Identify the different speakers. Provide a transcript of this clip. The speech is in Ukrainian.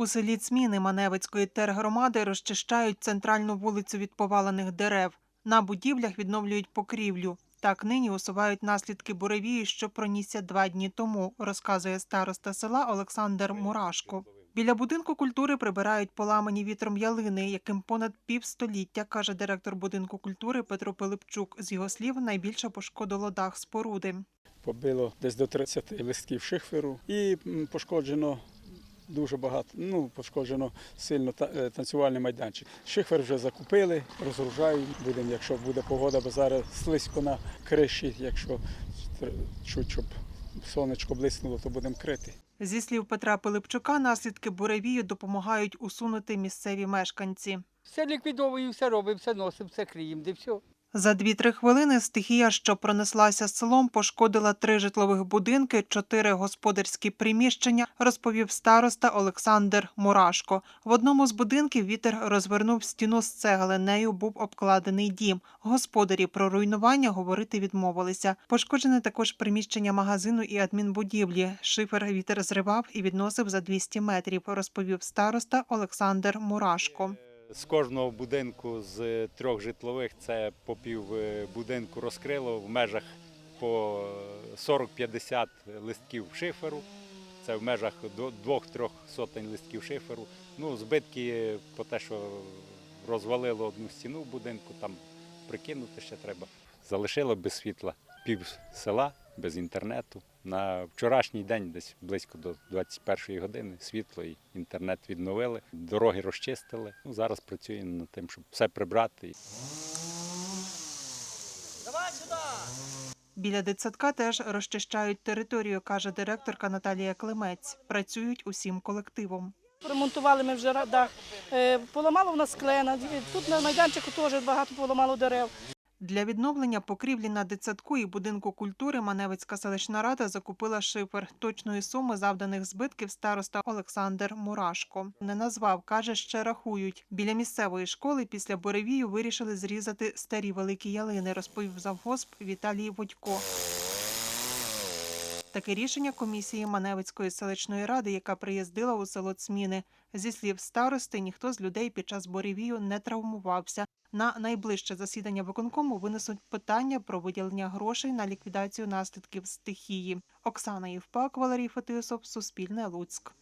Speaker 1: У селі Цміни Маневицької тергромади розчищають центральну вулицю від повалених дерев. На будівлях відновлюють покрівлю. Так нині усувають наслідки буревію, що пронісся два дні тому, розказує староста села Олександр Мурашко. Біля будинку культури прибирають поламані вітром ялини, яким понад півстоліття, каже директор будинку культури Петро Пилипчук. З його слів, найбільше пошкодило дах споруди.
Speaker 2: побило десь до 30 листків шиферу і пошкоджено дуже багато. Ну, пошкоджено сильно е, танцювальний майданчик. Шифер вже закупили, розгружають. Будемо, якщо буде погода, бо зараз слизько на криші, якщо чуть, щоб сонечко блиснуло, то будемо крити.
Speaker 1: Зі слів Петра Пилипчука, наслідки буревію допомагають усунути місцеві мешканці.
Speaker 3: Все ліквідовуємо, все робимо, все носимо, все криємо, де все.
Speaker 1: За 2-3 хвилини стихія, що пронеслася селом, пошкодила три житлових будинки, чотири господарські приміщення, розповів староста Олександр Мурашко. В одному з будинків вітер розвернув стіну з цегли. Нею був обкладений дім. Господарі про руйнування говорити відмовилися. Пошкоджене також приміщення магазину і адмінбудівлі. Шифер вітер зривав і відносив за 200 метрів, розповів староста Олександр Мурашко.
Speaker 4: З кожного будинку з трьох житлових це по пів е, будинку розкрило в межах по 40-50 листків шиферу. Це в межах до 2-3 сотень листків шиферу. Ну, збитки по те, що розвалило одну стіну в будинку, там прикинути ще треба. Залишило без світла пів села, без інтернету. На вчорашній день, десь близько до 21 години, світло і інтернет відновили, дороги розчистили. Ну, зараз працюємо над тим, щоб все прибрати.
Speaker 1: Біля дитсадка теж розчищають територію, каже директорка Наталія Климець. Працюють усім колективом.
Speaker 5: Ремонтували ми вже дах. Е, Поламало в нас клена. Тут на майданчику теж багато поламало дерев.
Speaker 1: Для відновлення покрівлі на дитсадку і будинку культури Маневицька селищна рада закупила шифер. Точної суми завданих збитків староста Олександр Мурашко не назвав. каже, ще рахують. Біля місцевої школи після буревію вирішили зрізати старі великі ялини, розповів завгосп Віталій Водько. Таке рішення комісії Маневицької селищної ради, яка приїздила у село Цміни. Зі слів старости, ніхто з людей під час буревію не травмувався. На найближче засідання виконкому винесуть питання про виділення грошей на ліквідацію наслідків стихії. Оксана Євпак, Валерій Фетисов, Суспільне Луцьк.